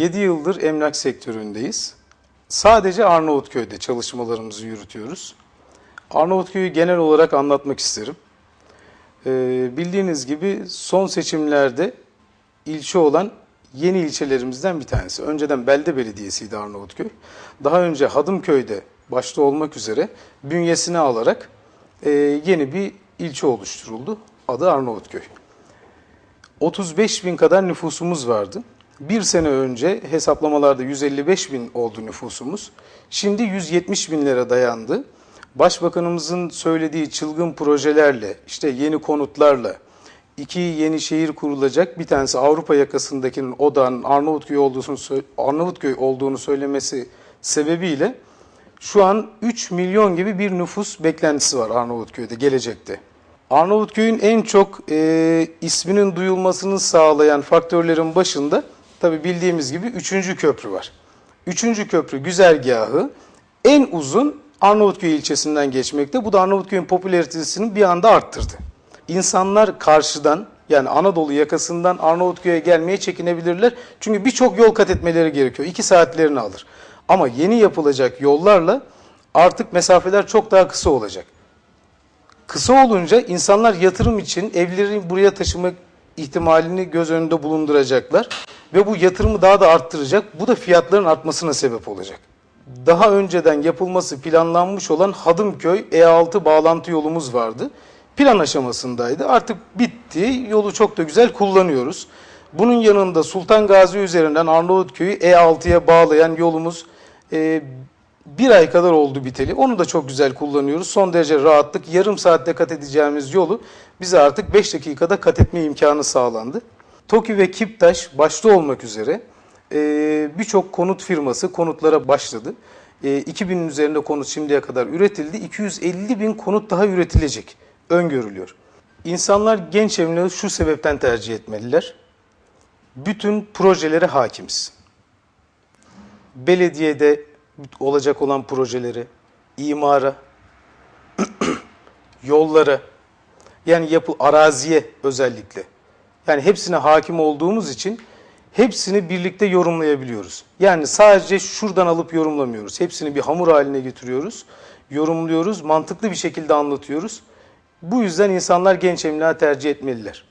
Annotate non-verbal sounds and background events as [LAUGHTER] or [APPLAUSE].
7 yıldır emlak sektöründeyiz. Sadece Arnavutköy'de çalışmalarımızı yürütüyoruz. Arnavutköy'ü genel olarak anlatmak isterim. Ee, bildiğiniz gibi son seçimlerde ilçe olan yeni ilçelerimizden bir tanesi. Önceden Belde Belediyesi'ydi Arnavutköy. Daha önce Hadımköy'de başta olmak üzere bünyesine alarak e, yeni bir ilçe oluşturuldu. Adı Arnavutköy. 35 bin kadar nüfusumuz vardı. Bir sene önce hesaplamalarda 155 bin oldu nüfusumuz. Şimdi 170 binlere dayandı. Başbakanımızın söylediği çılgın projelerle, işte yeni konutlarla, iki yeni şehir kurulacak. Bir tanesi Avrupa yakasındakinin odağının Arnavutköy olduğunu, Arnavutköy olduğunu söylemesi sebebiyle şu an 3 milyon gibi bir nüfus beklentisi var Arnavutköy'de gelecekte. Arnavutköy'ün en çok e, isminin duyulmasını sağlayan faktörlerin başında tabi bildiğimiz gibi 3. köprü var. 3. köprü güzergahı en uzun Arnavutköy ilçesinden geçmekte. Bu da Arnavutköy'ün popülaritesini bir anda arttırdı. İnsanlar karşıdan yani Anadolu yakasından Arnavutköy'e gelmeye çekinebilirler. Çünkü birçok yol kat etmeleri gerekiyor. 2 saatlerini alır. Ama yeni yapılacak yollarla artık mesafeler çok daha kısa olacak. Kısa olunca insanlar yatırım için evlerini buraya taşımak ihtimalini göz önünde bulunduracaklar ve bu yatırımı daha da arttıracak. Bu da fiyatların artmasına sebep olacak. Daha önceden yapılması planlanmış olan Hadımköy E6 bağlantı yolumuz vardı. Plan aşamasındaydı. Artık bitti. Yolu çok da güzel kullanıyoruz. Bunun yanında Sultan Gazi üzerinden Arnavutköy'ü E6'ya bağlayan yolumuz e, bir ay kadar oldu biteli. Onu da çok güzel kullanıyoruz. Son derece rahatlık. Yarım saatte kat edeceğimiz yolu bize artık 5 dakikada kat etme imkanı sağlandı. TOKİ ve Kiptaş başta olmak üzere e, birçok konut firması konutlara başladı. E, 2000'in üzerinde konut şimdiye kadar üretildi. 250 bin konut daha üretilecek öngörülüyor. İnsanlar genç emlakı şu sebepten tercih etmeliler. Bütün projelere hakimiz belediyede olacak olan projeleri, imara, [CLEARS THROAT] yollara, yani yapı araziye özellikle. Yani hepsine hakim olduğumuz için hepsini birlikte yorumlayabiliyoruz. Yani sadece şuradan alıp yorumlamıyoruz. Hepsini bir hamur haline getiriyoruz, yorumluyoruz, mantıklı bir şekilde anlatıyoruz. Bu yüzden insanlar genç emlakı tercih etmeliler.